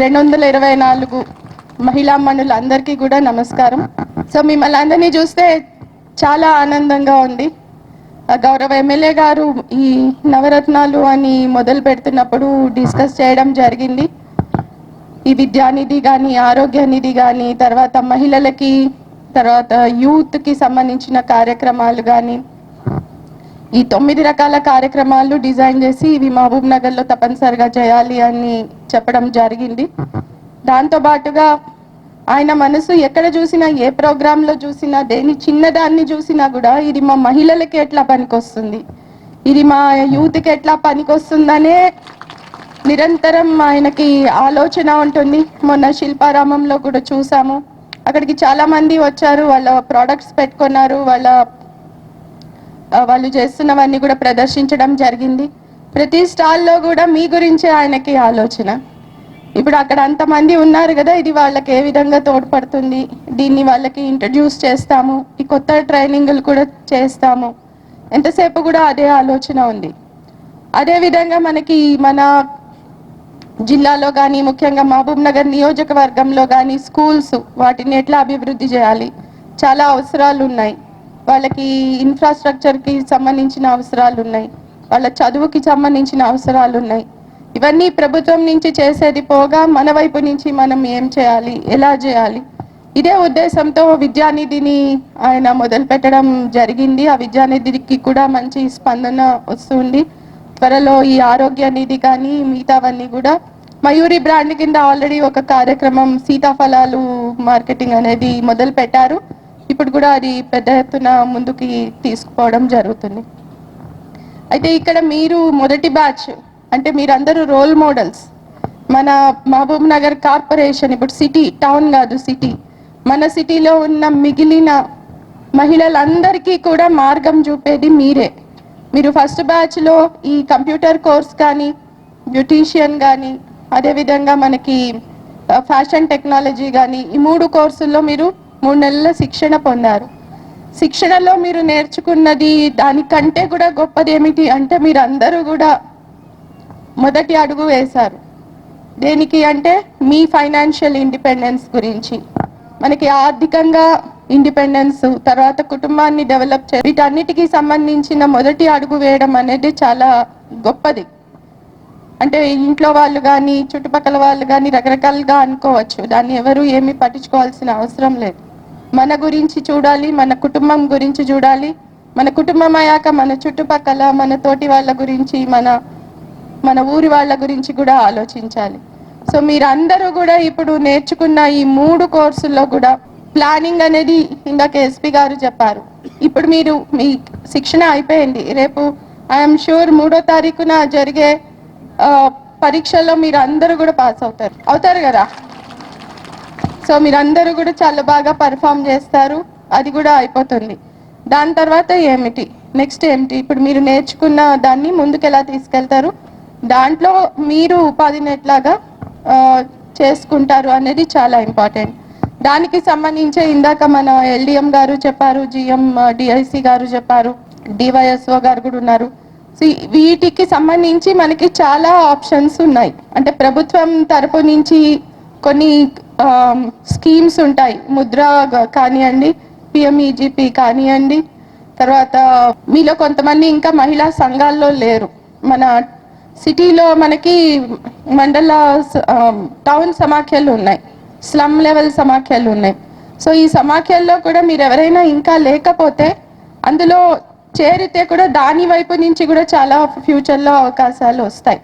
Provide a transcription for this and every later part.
రెండు వందల ఇరవై నాలుగు మహిళా మనులందరికీ కూడా నమస్కారం. సో మిమ్మల్ని అందరినీ చూస్తే చాలా ఆనందంగా ఉంది. గౌరవ ఎమ్మెల్యే గారు ఈ నవరత్నాలు అని మొదలు పెడుతున్నప్పుడు డిస్కస్ చేయడం జరిగింది. ఈ విద్యానిధి కానీ ఆరోగ్య నిధి కానీ తర్వాత మహిళలకి తర్వాత యూత్కి సంబంధించిన కార్యక్రమాలు కానీ ఈ తొమ్మిది రకాల కార్యక్రమాలు డిజైన్ చేసి ఇవి మహబూబ్ నగర్లో తప్పనిసరిగా చేయాలి అని చెప్పడం జరిగింది. దాంతో పాటుగా ఆయన మనసు ఎక్కడ చూసినా ఏ ప్రోగ్రాంలో చూసినా దేని చిన్నదాన్ని చూసినా కూడా ఇది మా మహిళలకి ఎట్లా పనికొస్తుంది? ఇది మా యూత్కి ఎట్లా పనికొస్తుందనే నిరంతరం ఆయనకి ఆలోచన ఉంటుంది. మొన్న శిల్పారామంలో కూడా చూసాము. అక్కడికి చాలా మంది వచ్చారు. వాళ్ళ ప్రోడక్ట్స్ పెట్టుకున్నారు. వాళ్ళ వాళ్ళు చేస్తున్నవన్నీ కూడా ప్రదర్శించడం జరిగింది. ప్రతి స్టాల్లో కూడా మీ గురించే ఆయనకి ఆలోచన. ఇప్పుడు అక్కడ అంతమంది ఉన్నారు కదా ఇది వాళ్ళకి ఏ విధంగా తోడ్పడుతుంది? దీన్ని వాళ్ళకి ఇంట్రడ్యూస్ చేస్తాము ఈ కొత్త ట్రైనింగ్లు కూడా చేస్తాము. ఎంతసేపు కూడా అదే ఆలోచన ఉంది. అదే విధంగా మనకి మన జిల్లాలో కానీ ముఖ్యంగా మహబూబ్ నగర్ నియోజకవర్గంలో కానీ స్కూల్స్ వాటిని ఎట్లా అభివృద్ధి చేయాలి? చాలా అవసరాలు ఉన్నాయి. వాళ్ళకి ఇన్ఫ్రాస్ట్రక్చర్కి సంబంధించిన అవసరాలు ఉన్నాయి. వాళ్ళ చదువుకి సంబంధించిన అవసరాలు ఉన్నాయి. ఇవన్నీ ప్రభుత్వం నుంచి చేసేది పోగా మన వైపు నుంచి మనం ఏం చేయాలి? ఎలా చేయాలి? ఇదే ఉద్దేశంతో విద్యానిధిని ఆయన మొదలు పెట్టడం జరిగింది. ఆ విద్యానిధికి కూడా మంచి స్పందన వస్తుంది. త్వరలో ఈ ఆరోగ్య నిధి కానీ మిగతావన్నీ కూడా మయూరి బ్రాండ్ కింద ఆల్రెడీ ఒక కార్యక్రమం సీతాఫలాలు మార్కెటింగ్ అనేది మొదలు పెట్టారు ఇప్పుడు కూడా అది పెద్ద ఎత్తున ముందుకి తీసుకుపోవడం జరుగుతుంది. అయితే ఇక్కడ మీరు మొదటి బ్యాచ్ అంటే మీరందరూ రోల్ మోడల్స్ మన మహబూబ్ నగర్ కార్పొరేషన్ ఇప్పుడు సిటీ టౌన్ కాదు సిటీ మన సిటీలో ఉన్న మిగిలిన మహిళలందరికీ కూడా మార్గం చూపేది మీరే. మీరు ఫస్ట్ బ్యాచ్లో ఈ కంప్యూటర్ కోర్స్ కానీ బ్యూటీషియన్ కానీ అదేవిధంగా మనకి uh, ఫ్యాషన్ టెక్నాలజీ కానీ ఈ మూడు కోర్సుల్లో మీరు మూడు నెలల శిక్షణ పొందారు. శిక్షణలో మీరు నేర్చుకున్నది దానికంటే కూడా గొప్పది ఏమిటి అంటే మీరు అందరూ కూడా మొదటి అడుగు వేశారు. దేనికి అంటే మీ ఫైనాన్షియల్ ఇండిపెండెన్స్ గురించి. మనకి ఆర్థికంగా ఇండిపెండెన్స్ తర్వాత కుటుంబాన్ని డెవలప్ చే వీటన్నిటికీ సంబంధించిన మొదటి అడుగు వేయడం అనేది చాలా గొప్పది. అంటే ఇంట్లో వాళ్ళు కానీ చుట్టుపక్కల వాళ్ళు కానీ రకరకాలుగా అనుకోవచ్చు. దాన్ని ఎవరు ఏమీ పట్టించుకోవాల్సిన అవసరం లేదు. మన గురించి చూడాలి మన కుటుంబం గురించి చూడాలి. మన కుటుంబం అయ్యాక మన చుట్టుపక్కల మన తోటి వాళ్ళ గురించి మన మన ఊరి వాళ్ళ గురించి కూడా ఆలోచించాలి. సో మీరందరూ కూడా ఇప్పుడు నేర్చుకున్న ఈ మూడు కోర్సుల్లో కూడా ప్లానింగ్ అనేది ఇందాక ఎస్పీ గారు చెప్పారు. ఇప్పుడు మీరు మీ శిక్షణ అయిపోయింది. రేపు ఐఎమ్ షూర్ మూడో తారీఖున జరిగే పరీక్షల్లో మీరు అందరూ కూడా పాస్ అవుతారు. అవుతారు కదా? సో మీరందరూ కూడా చాలా బాగా పర్ఫామ్ చేస్తారు. అది కూడా అయిపోతుంది. దాని తర్వాత ఏమిటి? నెక్స్ట్ ఏమిటి? ఇప్పుడు మీరు నేర్చుకున్న దాన్ని ముందుకు ఎలా తీసుకెళ్తారు? దాంట్లో మీరు ఉపాధిని ఎట్లాగా చేసుకుంటారు అనేది చాలా ఇంపార్టెంట్ దానికి సంబంధించే ఇందాక మన ఎల్డిఎం గారు చెప్పారు జిఎం డిఐసి గారు చెప్పారు డివైఎస్ఓ గారు కూడా ఉన్నారు. సో వీటికి సంబంధించి మనకి చాలా ఆప్షన్స్ ఉన్నాయి. అంటే ప్రభుత్వం తరపు నుంచి కొన్ని స్కీమ్స్ ఉంటాయి. ముద్ర కానివ్వండి పిఎంఈజీపీ కానివ్వండి తర్వాత మీలో కొంతమంది ఇంకా మహిళా సంఘాల్లో లేరు. మన సిటీలో మనకి మండల టౌన్ సమాఖ్యలు ఉన్నాయి. స్లమ్ లెవెల్ సమాఖ్యలు ఉన్నాయి. సో ఈ సమాఖ్యల్లో కూడా మీరు ఎవరైనా ఇంకా లేకపోతే అందులో చేరితే కూడా దాని వైపు నుంచి కూడా చాలా ఫ్యూచర్లో అవకాశాలు వస్తాయి.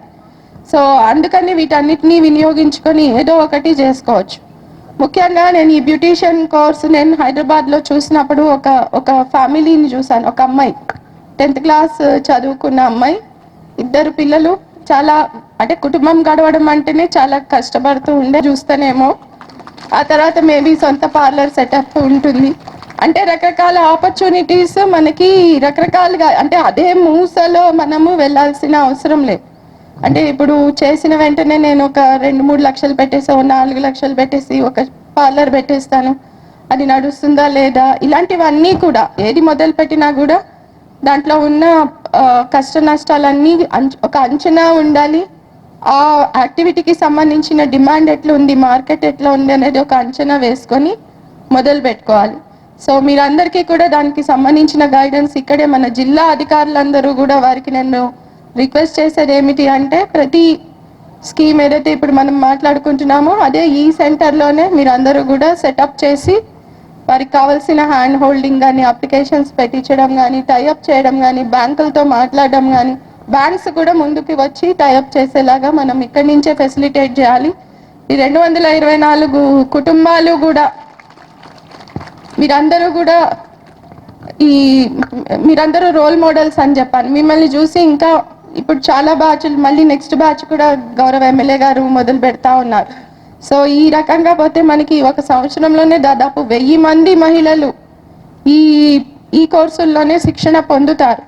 సో అందుకని వీటన్నిటిని వినియోగించుకొని ఏదో ఒకటి చేసుకోవచ్చు. ముఖ్యంగా నేను ఈ బ్యూటీషియన్ కోర్స్ నేను హైదరాబాద్లో చూసినప్పుడు ఒక ఒక ఫ్యామిలీని చూశాను. ఒక అమ్మాయి. టెన్త్ క్లాస్ చదువుకున్న అమ్మాయి. ఇద్దరు పిల్లలు. చాలా అంటే కుటుంబం గడవడం అంటేనే చాలా కష్టపడుతూ ఉండే చూస్తేనేమో. ఆ తర్వాత మేబీ సొంత పార్లర్ సెటప్ ఉంటుంది. అంటే రకరకాల ఆపర్చునిటీస్ మనకి రకరకాలుగా అంటే అదే మూసలో మనము వెళ్ళాల్సిన అవసరం లేదు. అంటే ఇప్పుడు చేసిన వెంటనే నేను ఒక రెండు మూడు లక్షలు పెట్టేసి ఓ నాలుగు లక్షలు పెట్టేసి ఒక పార్లర్ పెట్టేస్తాను. అది నడుస్తుందా లేదా? ఇలాంటివన్నీ కూడా ఏది మొదలు పెట్టినా కూడా దాంట్లో ఉన్న కష్ట నష్టాలన్నీ అంచ- ఒక అంచనా ఉండాలి. ఆ యాక్టివిటీకి సంబంధించిన డిమాండ్ ఎట్లా ఉంది మార్కెట్ ఎట్లా ఉంది అనేది ఒక అంచనా వేసుకొని మొదలు పెట్టుకోవాలి. సో మీరందరికీ కూడా దానికి సంబంధించిన గైడెన్స్ ఇక్కడే మన జిల్లా అధికారులందరూ కూడా వారికి నేను రిక్వెస్ట్ చేసేది ఏమిటి అంటే ప్రతి స్కీమ్ ఏదైతే ఇప్పుడు మనం మాట్లాడుకుంటున్నామో అదే ఈ సెంటర్లోనే మీరందరూ కూడా సెటప్ చేసి వారికి కావాల్సిన హ్యాండ్ హోల్డింగ్ కానీ అప్లికేషన్స్ పెట్టించడం కానీ టైఅప్ చేయడం కానీ బ్యాంకులతో మాట్లాడడం కానీ బ్యాంక్స్ కూడా ముందుకు వచ్చి టైఅప్ చేసేలాగా మనం ఇక్కడి నుంచే ఫెసిలిటేట్ చేయాలి. ఈ రెండు వందల ఇరవై నాలుగు కుటుంబాలు కూడా మీరందరూ కూడా ఈ మీరందరూ రోల్ మోడల్స్ అని చెప్పాను. మిమ్మల్ని చూసి ఇంకా ఇప్పుడు చాలా బ్యాచ్లు మళ్ళీ నెక్స్ట్ బ్యాచ్ కూడా గౌరవ ఎమ్మెల్యే గారు మొదలు పెడతా ఉన్నారు. సో ఈ రకంగా పోతే మనకి ఒక సంవత్సరంలోనే దాదాపు వెయ్యి మంది మహిళలు ఈ ఈ కోర్సుల్లోనే శిక్షణ పొందుతారు.